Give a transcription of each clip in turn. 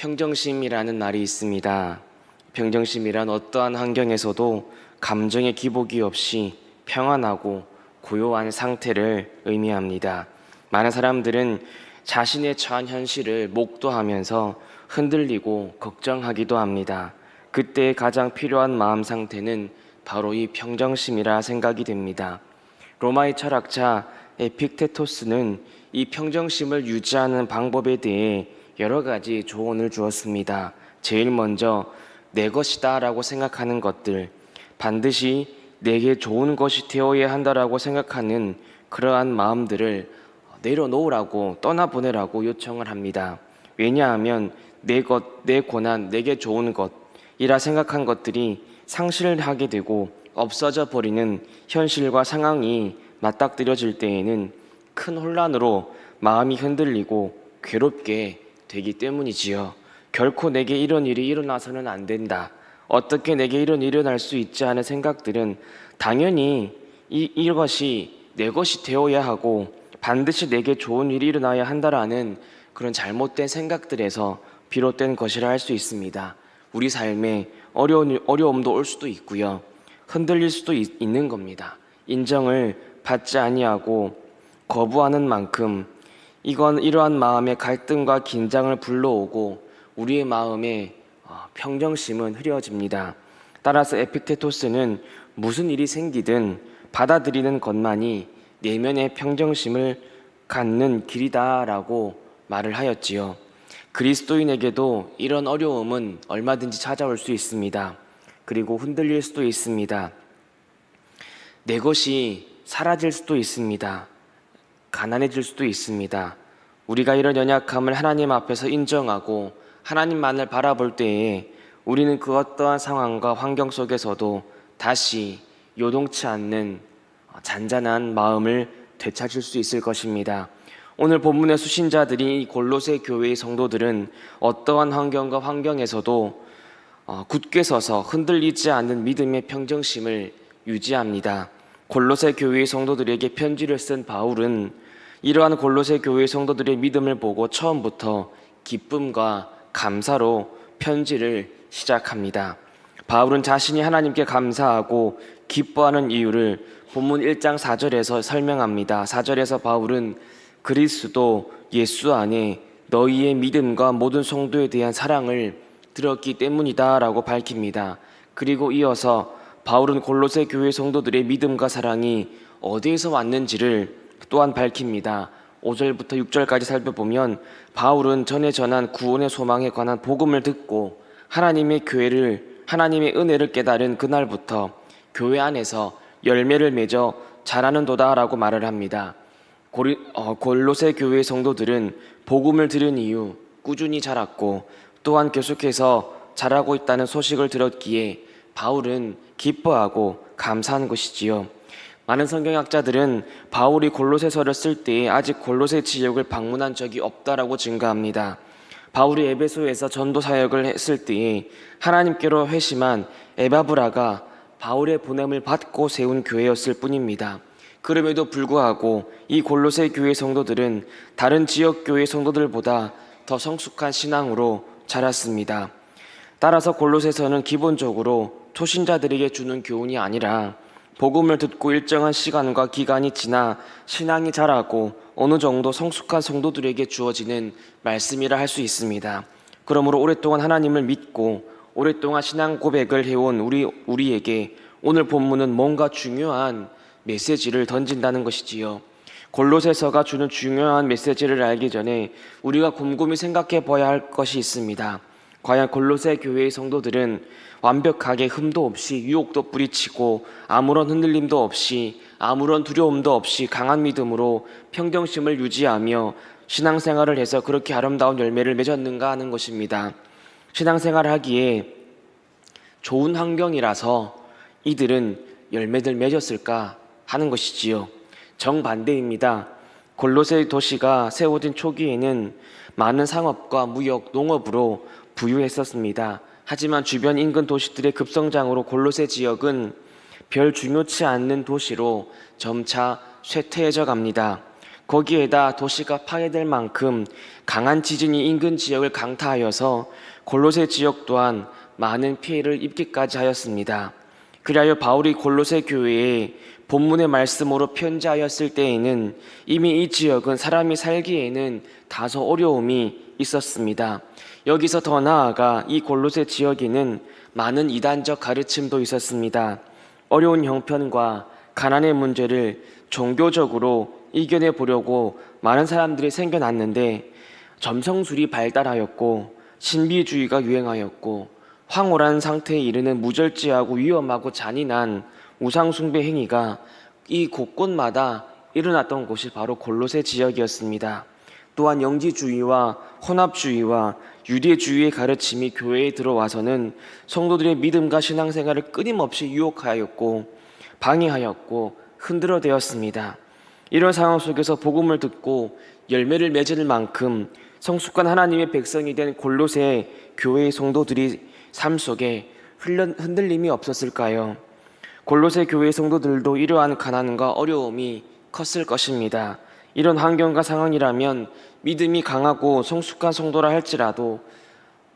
평정심이라는 말이 있습니다. 평정심이란 어떠한 환경에서도 감정의 기복이 없이 평안하고 고요한 상태를 의미합니다. 많은 사람들은 자신의 처한 현실을 목도하면서 흔들리고 걱정하기도 합니다. 그때 가장 필요한 마음 상태는 바로 이 평정심이라 생각이 됩니다. 로마의 철학자 에픽테토스는 이 평정심을 유지하는 방법에 대해 여러 가지 조언을 주었습니다. 제일 먼저 내 것이다 라고 생각하는 것들, 반드시 내게 좋은 것이 되어야 한다라고 생각하는 그러한 마음들을 내려놓으라고 떠나보내라고 요청을 합니다. 왜냐하면 내 것, 내 고난, 내게 좋은 것이라 생각한 것들이 상실하게 되고 없어져 버리는 현실과 상황이 맞닥뜨려질 때에는 큰 혼란으로 마음이 흔들리고 괴롭게 되기 때문이지요. 결코 내게 이런 일이 일어나서는 안 된다. 어떻게 내게 이런 일이 일어날 수 있지 하는 생각들은 당연히 이, 이것이 내 것이 되어야 하고 반드시 내게 좋은 일이 일어나야 한다라는 그런 잘못된 생각들에서 비롯된 것이라 할 수 있습니다. 우리 삶에 어려운, 어려움도 올 수도 있고요. 흔들릴 수도 있, 있는 겁니다. 인정을 받지 아니하고 거부하는 만큼 이건 이러한 마음의 갈등과 긴장을 불러오고 우리의 마음에 어, 평정심은 흐려집니다. 따라서 에피테토스는 무슨 일이 생기든 받아들이는 것만이 내면의 평정심을 갖는 길이다라고 말을 하였지요. 그리스도인에게도 이런 어려움은 얼마든지 찾아올 수 있습니다. 그리고 흔들릴 수도 있습니다. 내 것이 사라질 수도 있습니다. 가난해질 수도 있습니다. 우리가 이런 연약함을 하나님 앞에서 인정하고 하나님만을 바라볼 때에 우리는 그 어떠한 상황과 환경 속에서도 다시 요동치 않는 잔잔한 마음을 되찾을 수 있을 것입니다. 오늘 본문의 수신자들이 이 골로새 교회의 성도들은 어떠한 환경과 환경에서도 어, 굳게 서서 흔들리지 않는 믿음의 평정심을 유지합니다. 골로새 교회의 성도들에게 편지를 쓴 바울은 이러한 골로새 교회의 성도들의 믿음을 보고 처음부터 기쁨과 감사로 편지를 시작합니다. 바울은 자신이 하나님께 감사하고 기뻐하는 이유를 본문 1장 4절에서 설명합니다. 4절에서 바울은 그리스도 예수 안에 너희의 믿음과 모든 성도에 대한 사랑을 들었기 때문이다라고 밝힙니다. 그리고 이어서 바울은 골로새 교회 성도들의 믿음과 사랑이 어디에서 왔는지를 또한 밝힙니다. 5절부터 6절까지 살펴보면 바울은 전에 전한 구원의 소망에 관한 복음을 듣고 하나님의 교회를 하나님의 은혜를 깨달은 그날부터 교회 안에서 열매를 맺어 자라는 도다라고 말을 합니다. 고리, 어, 골로새 교회 성도들은 복음을 들은 이후 꾸준히 자랐고 또한 계속해서 자라고 있다는 소식을 들었기에 바울은 기뻐하고 감사한 것이지요. 많은 성경학자들은 바울이 골로새서를 쓸 때에 아직 골로새 지역을 방문한 적이 없다라고 증가합니다. 바울이 에베소에서 전도 사역을 했을 때에 하나님께로 회심한 에바브라가 바울의 보냄을 받고 세운 교회였을 뿐입니다. 그럼에도 불구하고 이 골로새 교회 성도들은 다른 지역 교회 성도들보다 더 성숙한 신앙으로 자랐습니다. 따라서 골로새서는 기본적으로 초신자들에게 주는 교훈이 아니라 복음을 듣고 일정한 시간과 기간이 지나 신앙이 자라고 어느 정도 성숙한 성도들에게 주어지는 말씀이라 할 수 있습니다. 그러므로 오랫동안 하나님을 믿고 오랫동안 신앙 고백을 해온 우리 우리에게 오늘 본문은 뭔가 중요한 메시지를 던진다는 것이지요. 골로새서가 주는 중요한 메시지를 알기 전에 우리가 곰곰이 생각해 봐야 할 것이 있습니다. 과연 골로새 교회의 성도들은 완벽하게 흠도 없이 유혹도 뿌리치고 아무런 흔들림도 없이 아무런 두려움도 없이 강한 믿음으로 평정심을 유지하며 신앙생활을 해서 그렇게 아름다운 열매를 맺었는가 하는 것입니다. 신앙생활을 하기에 좋은 환경이라서 이들은 열매들 맺었을까 하는 것이지요. 정반대입니다. 골로새 도시가 세워진 초기에는 많은 상업과 무역, 농업으로 부유했었습니다. 하지만 주변 인근 도시들의 급성장으로 골로새 지역은 별 중요치 않는 도시로 점차 쇠퇴해져 갑니다. 거기에다 도시가 파괴될 만큼 강한 지진이 인근 지역을 강타하여서 골로새 지역 또한 많은 피해를 입기까지 하였습니다. 그리하여 바울이 골로새 교회에 본문의 말씀으로 편지하였을 때에는 이미 이 지역은 사람이 살기에는 다소 어려움이 있었습니다. 여기서 더 나아가 이 골로새 지역에는 많은 이단적 가르침도 있었습니다. 어려운 형편과 가난의 문제를 종교적으로 이겨내 보려고 많은 사람들이 생겨났는데 점성술이 발달하였고 신비주의가 유행하였고 황홀한 상태에 이르는 무절제하고 위험하고 잔인한 우상숭배 행위가 이 곳곳마다 일어났던 곳이 바로 골로새 지역이었습니다. 또한 영지주의와 혼합주의와 유대주의의 가르침이 교회에 들어와서는 성도들의 믿음과 신앙생활을 끊임없이 유혹하였고 방해하였고 흔들어대었습니다. 이런 상황 속에서 복음을 듣고 열매를 맺을 만큼 성숙한 하나님의 백성이 된 골로새 교회의 성도들이 삶 속에 흔들림이 없었을까요? 골로새 교회 성도들도 이러한 가난과 어려움이 컸을 것입니다. 이런 환경과 상황이라면 믿음이 강하고 성숙한 성도라 할지라도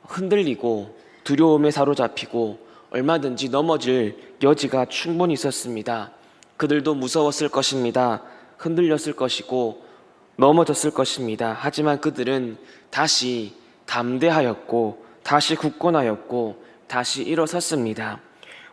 흔들리고 두려움에 사로잡히고 얼마든지 넘어질 여지가 충분히 있었습니다. 그들도 무서웠을 것입니다. 흔들렸을 것이고 넘어졌을 것입니다. 하지만 그들은 다시 담대하였고 다시 굳건하였고 다시 일어섰습니다.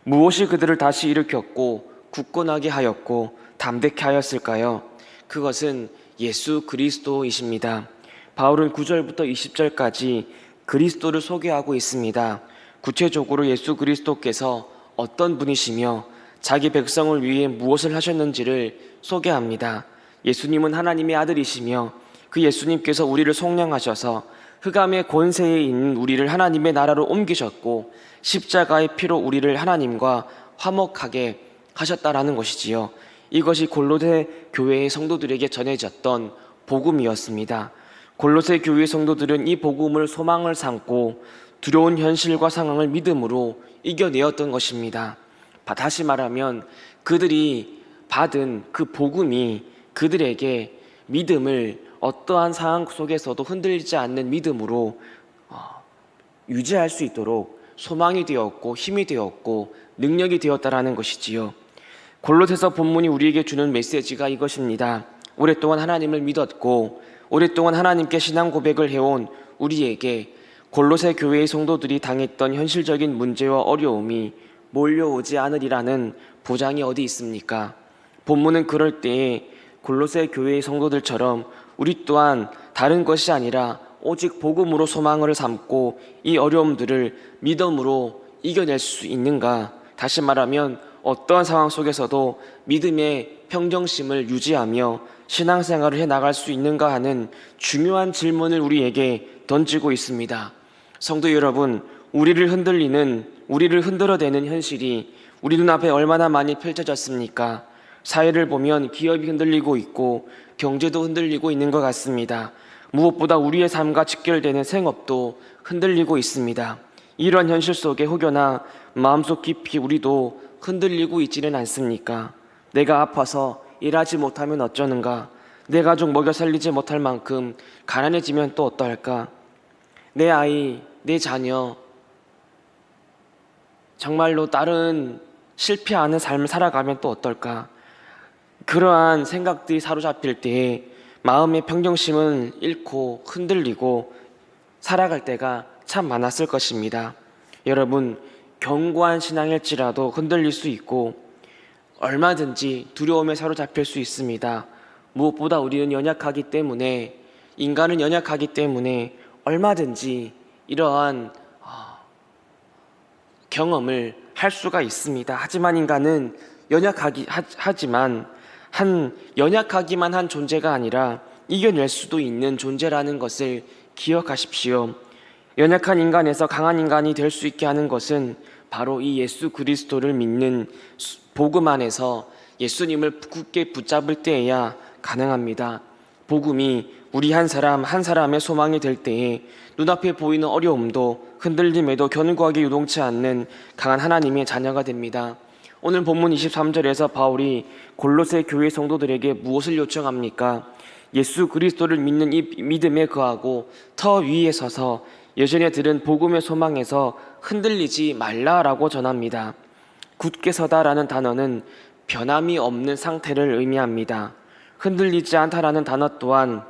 무엇이 그들을 다시 일으켰고 굳건하게 하였고 담대케 하였을까요? 그것은 예수 그리스도이십니다. 바울은 9절부터 20절까지 그리스도를 소개하고 있습니다. 구체적으로 예수 그리스도께서 어떤 분이시며 자기 백성을 위해 무엇을 하셨는지를 소개합니다. 예수님은 하나님의 아들이시며 그 예수님께서 우리를 속량하셔서 흑암의 권세에 있는 우리를 하나님의 나라로 옮기셨고 십자가의 피로 우리를 하나님과 화목하게 하셨다라는 것이지요. 이것이 골로새 교회의 성도들에게 전해졌던 복음이었습니다. 골로새 교회 성도들은 이 복음을 소망을 삼고 두려운 현실과 상황을 믿음으로 이겨내었던 것입니다. 바- 다시 말하면 그들이 받은 그 복음이 그들에게 믿음을 어떠한 상황 속에서도 흔들리지 않는 믿음으로 어, 유지할 수 있도록 소망이 되었고 힘이 되었고 능력이 되었다라는 것이지요. 골로새서 본문이 우리에게 주는 메시지가 이것입니다. 오랫동안 하나님을 믿었고 오랫동안 하나님께 신앙 고백을 해온 우리에게 골로새 교회의 성도들이 당했던 현실적인 문제와 어려움이 몰려오지 않으리라는 보장이 어디 있습니까? 본문은 그럴 때에 골로새 교회의 성도들처럼 우리 또한 다른 것이 아니라 오직 복음으로 소망을 삼고 이 어려움들을 믿음으로 이겨낼 수 있는가? 다시 말하면 어떠한 상황 속에서도 믿음의 평정심을 유지하며 신앙생활을 해 나갈 수 있는가 하는 중요한 질문을 우리에게 던지고 있습니다. 성도 여러분, 우리를 흔들리는 우리를 흔들어대는 현실이 우리 눈앞에 얼마나 많이 펼쳐졌습니까? 사회를 보면 기업이 흔들리고 있고 경제도 흔들리고 있는 것 같습니다. 무엇보다 우리의 삶과 직결되는 생업도 흔들리고 있습니다. 이런 현실 속에 혹여나 마음속 깊이 우리도 흔들리고 있지는 않습니까? 내가 아파서 일하지 못하면 어쩌는가? 내 가족 먹여 살리지 못할 만큼 가난해지면 또 어떨까? 내 아이, 내 자녀, 정말로 다른 실패 하는 삶을 살아가면 또 어떨까? 그러한 생각들이 사로잡힐 때에 마음의 평정심은 잃고 흔들리고 살아갈 때가 참 많았을 것입니다. 여러분, 견고한 신앙일지라도 흔들릴 수 있고 얼마든지 두려움에 사로잡힐 수 있습니다. 무엇보다 우리는 연약하기 때문에 인간은 연약하기 때문에 얼마든지 이러한 어, 경험을 할 수가 있습니다. 하지만 인간은 연약하기 하, 하지만 한 연약하기만 한 존재가 아니라 이겨낼 수도 있는 존재라는 것을 기억하십시오. 연약한 인간에서 강한 인간이 될 수 있게 하는 것은 바로 이 예수 그리스도를 믿는 수- 복음 안에서 예수님을 굳게 붙잡을 때에야 가능합니다. 복음이 우리 한 사람 한 사람의 소망이 될 때에 눈앞에 보이는 어려움도 흔들림에도 견고하게 유동치 않는 강한 하나님의 자녀가 됩니다. 오늘 본문 23절에서 바울이 골로새 교회 성도들에게 무엇을 요청합니까? 예수 그리스도를 믿는 이 믿음에 거하고 터 위에 서서 여전히 들은 복음의 소망에서 흔들리지 말라라고 전합니다. 굳게 서다라는 단어는 변함이 없는 상태를 의미합니다. 흔들리지 않다라는 단어 또한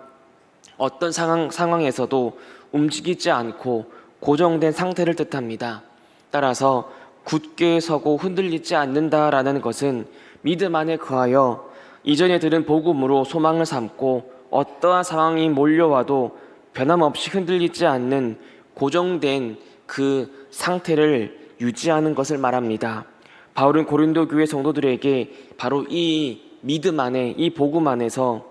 어떤 상황, 상황에서도 움직이지 않고 고정된 상태를 뜻합니다. 따라서 굳게 서고 흔들리지 않는다라는 것은 믿음 안에 거하여 이전에 들은 복음으로 소망을 삼고 어떠한 상황이 몰려와도 변함없이 흔들리지 않는 고정된 그 상태를 유지하는 것을 말합니다. 바울은 고린도 교회 성도들에게 바로 이 믿음 안에 이 복음 안에서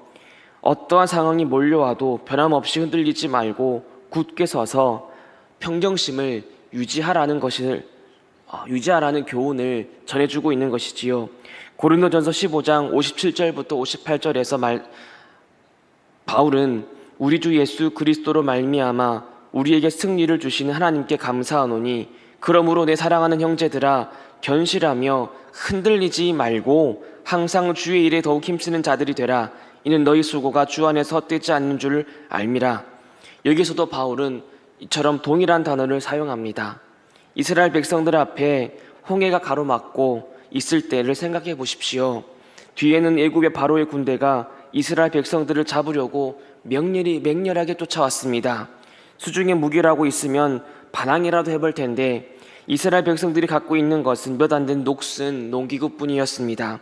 어떠한 상황이 몰려와도 변함없이 흔들리지 말고 굳게 서서 평정심을 유지하라는 것을 어, 유지하라는 교훈을 전해주고 있는 것이지요. 고린도전서 15장 57절부터 58절에서 말 바울은 우리 주 예수 그리스도로 말미암아 우리에게 승리를 주시는 하나님께 감사하노니 그러므로 내 사랑하는 형제들아 견실하며 흔들리지 말고 항상 주의 일에 더욱 힘쓰는 자들이 되라. 이는 너희 수고가 주 안에서 헛되지 않는 줄 알미라. 여기서도 바울은 이처럼 동일한 단어를 사용합니다. 이스라엘 백성들 앞에 홍해가 가로막고 있을 때를 생각해 보십시오. 뒤에는 애굽의 바로의 군대가 이스라엘 백성들을 잡으려고 명렬히 맹렬하게 쫓아왔습니다. 수중에 무기라고 있으면 반항이라도 해볼 텐데 이스라엘 백성들이 갖고 있는 것은 몇 안 된 녹슨 농기구뿐이었습니다.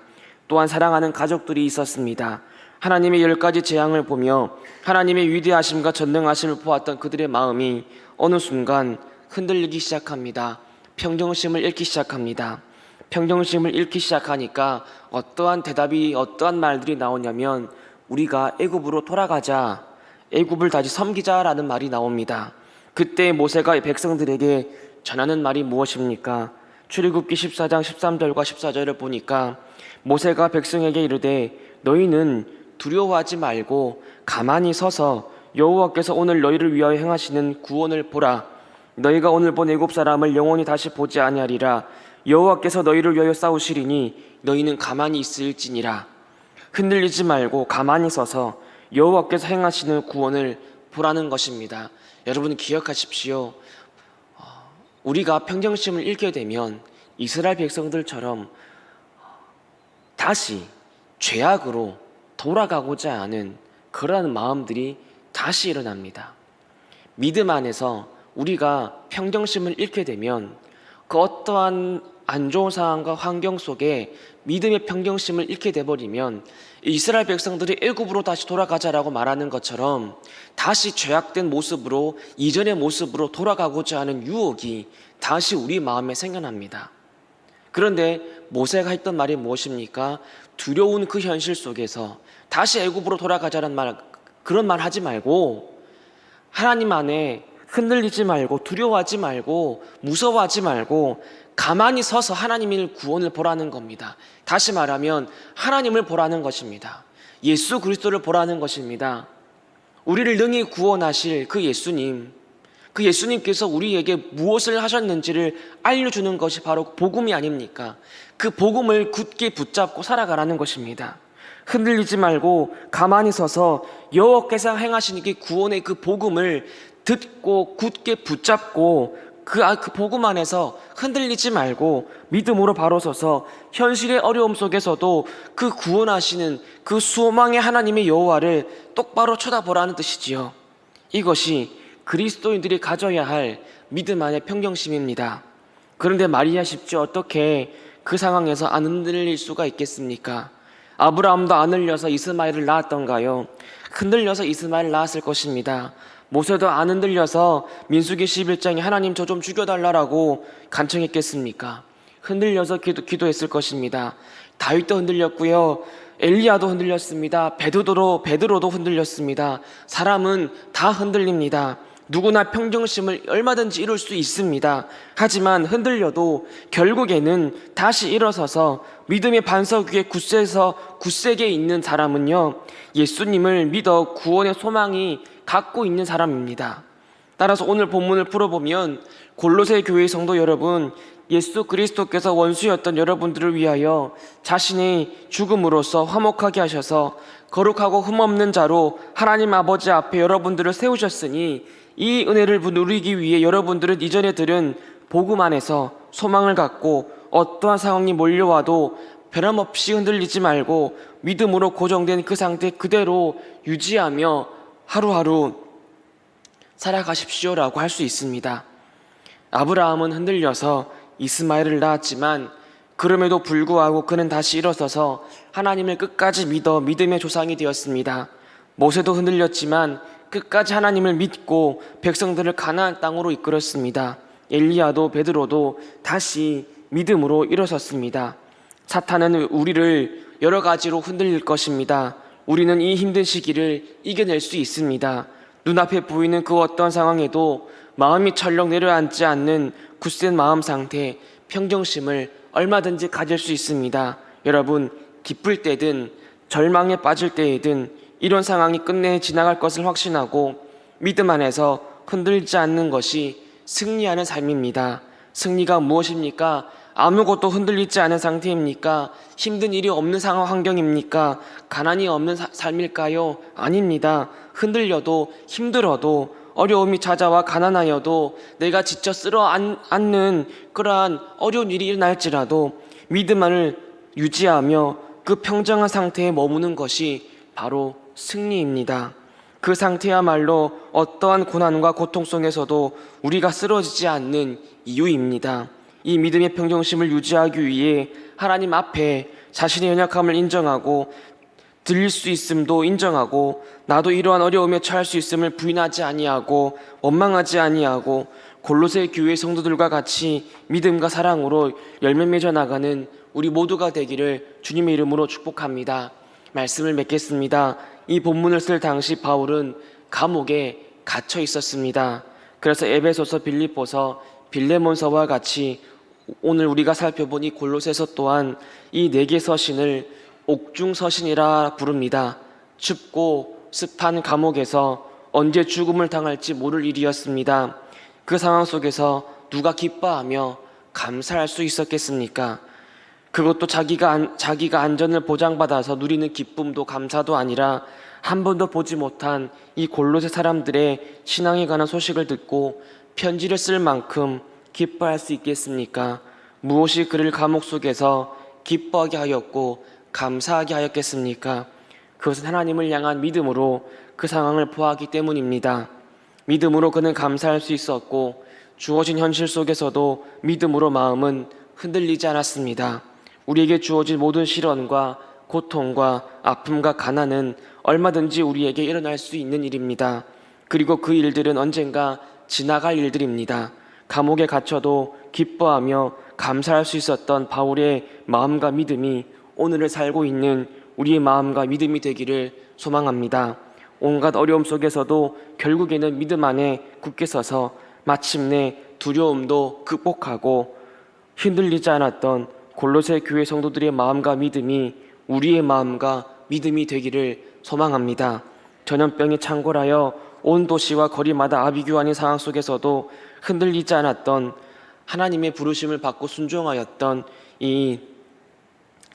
또한 사랑하는 가족들이 있었습니다. 하나님의 열 가지 재앙을 보며 하나님의 위대하심과 전능하심을 보았던 그들의 마음이 어느 순간 흔들리기 시작합니다. 평정심을 잃기 시작합니다. 평정심을 잃기 시작하니까 어떠한 대답이 어떠한 말들이 나오냐면 우리가 애굽으로 돌아가자. 애굽을 다시 섬기자라는 말이 나옵니다. 그때 모세가 백성들에게 전하는 말이 무엇입니까? 출애굽기 14장 13절과 14절을 보니까 모세가 백성에게 이르되 너희는 두려워하지 말고 가만히 서서 여호와께서 오늘 너희를 위하여 행하시는 구원을 보라. 너희가 오늘 본 애굽 사람을 영원히 다시 보지 아니하리라. 여호와께서 너희를 위하여 싸우시리니 너희는 가만히 있을지니라. 흔들리지 말고 가만히 서서 여호와께서 행하시는 구원을 보라는 것입니다. 여러분 기억하십시오. 어, 우리가 평정심을 잃게 되면 이스라엘 백성들처럼 다시 죄악으로 돌아가고자 하는 그러한 마음들이 다시 일어납니다. 믿음 안에서 우리가 평정심을 잃게 되면 그 어떠한 안 좋은 상황과 환경 속에 믿음의 평정심을 잃게 돼버리면 이스라엘 백성들이 애굽으로 다시 돌아가자라고 말하는 것처럼 다시 죄악된 모습으로 이전의 모습으로 돌아가고자 하는 유혹이 다시 우리 마음에 생겨납니다. 그런데 모세가 했던 말이 무엇입니까? 두려운 그 현실 속에서 다시 애굽으로 돌아가자는 말 그런 말 하지 말고 하나님 안에 흔들리지 말고 두려워하지 말고 무서워하지 말고 가만히 서서 하나님의 구원을 보라는 겁니다. 다시 말하면 하나님을 보라는 것입니다. 예수 그리스도를 보라는 것입니다. 우리를 능히 구원하실 그 예수님, 그 예수님께서 우리에게 무엇을 하셨는지를 알려주는 것이 바로 복음이 아닙니까? 그 복음을 굳게 붙잡고 살아가라는 것입니다. 흔들리지 말고 가만히 서서 여호와께서 행하시는 그 구원의 그 복음을 듣고 굳게 붙잡고 그, 아, 그 복음 안에서 흔들리지 말고 믿음으로 바로 서서 현실의 어려움 속에서도 그 구원하시는 그 소망의 하나님의 여호와를 똑바로 쳐다보라는 뜻이지요. 이것이 그리스도인들이 가져야 할 믿음 안의 평정심입니다. 그런데 말이야 쉽지 어떻게 그 상황에서 안 흔들릴 수가 있겠습니까? 아브라함도 안 흘려서 이스마엘을 낳았던가요? 흔들려서 이스마엘을 낳았을 것입니다. 모세도 안 흔들려서 민수기 11장에 하나님 저 좀 죽여달라고 간청했겠습니까? 흔들려서 기도, 기도했을 것입니다. 다윗도 흔들렸고요. 엘리야도 흔들렸습니다. 베드로도 베드로도 흔들렸습니다. 사람은 다 흔들립니다. 누구나 평정심을 얼마든지 이룰 수 있습니다. 하지만 흔들려도 결국에는 다시 일어서서 믿음의 반석 위에 굳세서 굳세게 있는 사람은요. 예수님을 믿어 구원의 소망이 갖고 있는 사람입니다. 따라서 오늘 본문을 풀어보면 골로새 교회 성도 여러분, 예수 그리스도께서 원수였던 여러분들을 위하여 자신의 죽음으로써 화목하게 하셔서 거룩하고 흠없는 자로 하나님 아버지 앞에 여러분들을 세우셨으니 이 은혜를 누리기 위해 여러분들은 이전에 들은 복음 안에서 소망을 갖고 어떠한 상황이 몰려와도 변함없이 흔들리지 말고 믿음으로 고정된 그 상태 그대로 유지하며 하루하루 살아가십시오라고 할 수 있습니다. 아브라함은 흔들려서 이스마엘을 낳았지만 그럼에도 불구하고 그는 다시 일어서서 하나님을 끝까지 믿어 믿음의 조상이 되었습니다. 모세도 흔들렸지만 끝까지 하나님을 믿고 백성들을 가나안 땅으로 이끌었습니다. 엘리야도 베드로도 다시 믿음으로 일어섰습니다. 사탄은 우리를 여러 가지로 흔들릴 것입니다. 우리는 이 힘든 시기를 이겨낼 수 있습니다. 눈앞에 보이는 그 어떤 상황에도 마음이 철렁 내려앉지 않는 굳센 마음 상태, 평정심을 얼마든지 가질 수 있습니다. 여러분, 기쁠 때든 절망에 빠질 때이든 이런 상황이 끝내 지나갈 것을 확신하고 믿음 안에서 흔들지 않는 것이 승리하는 삶입니다. 승리가 무엇입니까? 아무것도 흔들리지 않은 상태입니까? 힘든 일이 없는 상황 환경입니까? 가난이 없는 사- 삶일까요? 아닙니다. 흔들려도 힘들어도 어려움이 찾아와 가난하여도 내가 지쳐 쓸어 안- 앉는 그러한 어려운 일이 일어날지라도 믿음을 유지하며 그 평정한 상태에 머무는 것이 바로 승리입니다. 그 상태야말로 어떠한 고난과 고통 속에서도 우리가 쓰러지지 않는 이유입니다. 이 믿음의 평정심을 유지하기 위해 하나님 앞에 자신의 연약함을 인정하고 들릴 수 있음도 인정하고 나도 이러한 어려움에 처할 수 있음을 부인하지 아니하고 원망하지 아니하고 골로새 교회 성도들과 같이 믿음과 사랑으로 열매 맺어 나가는 우리 모두가 되기를 주님의 이름으로 축복합니다. 말씀을 맺겠습니다. 이 본문을 쓸 당시 바울은 감옥에 갇혀 있었습니다. 그래서 에베소서, 빌립보서, 빌레몬서와 같이 오늘 우리가 살펴본 이 골로새서 또한 이 네 개 서신을 옥중 서신이라 부릅니다. 춥고 습한 감옥에서 언제 죽음을 당할지 모를 일이었습니다. 그 상황 속에서 누가 기뻐하며 감사할 수 있었겠습니까? 그것도 자기가 안, 자기가 안전을 보장받아서 누리는 기쁨도 감사도 아니라 한 번도 보지 못한 이 골로새 사람들의 신앙에 관한 소식을 듣고 편지를 쓸 만큼 기뻐할 수 있겠습니까? 무엇이 그를 감옥 속에서 기뻐하게 하였고 감사하게 하였겠습니까? 그것은 하나님을 향한 믿음으로 그 상황을 보았기 때문입니다. 믿음으로 그는 감사할 수 있었고 주어진 현실 속에서도 믿음으로 마음은 흔들리지 않았습니다. 우리에게 주어진 모든 시련과 고통과 아픔과 가난은 얼마든지 우리에게 일어날 수 있는 일입니다. 그리고 그 일들은 언젠가 지나갈 일들입니다. 감옥에 갇혀도 기뻐하며 감사할 수 있었던 바울의 마음과 믿음이 오늘을 살고 있는 우리의 마음과 믿음이 되기를 소망합니다. 온갖 어려움 속에서도 결국에는 믿음 안에 굳게 서서 마침내 두려움도 극복하고 흔들리지 않았던 골로새 교회 성도들의 마음과 믿음이 우리의 마음과 믿음이 되기를 소망합니다. 전염병이 창궐하여 온 도시와 거리마다 아비규환의 상황 속에서도 흔들리지 않았던 하나님의 부르심을 받고 순종하였던 이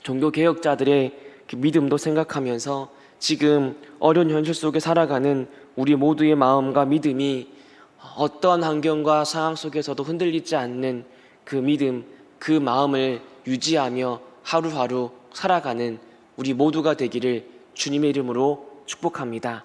종교 개혁자들의 그 믿음도 생각하면서 지금 어려운 현실 속에 살아가는 우리 모두의 마음과 믿음이 어떠한 환경과 상황 속에서도 흔들리지 않는 그 믿음, 그 마음을 유지하며 하루하루 살아가는 우리 모두가 되기를 주님의 이름으로 축복합니다.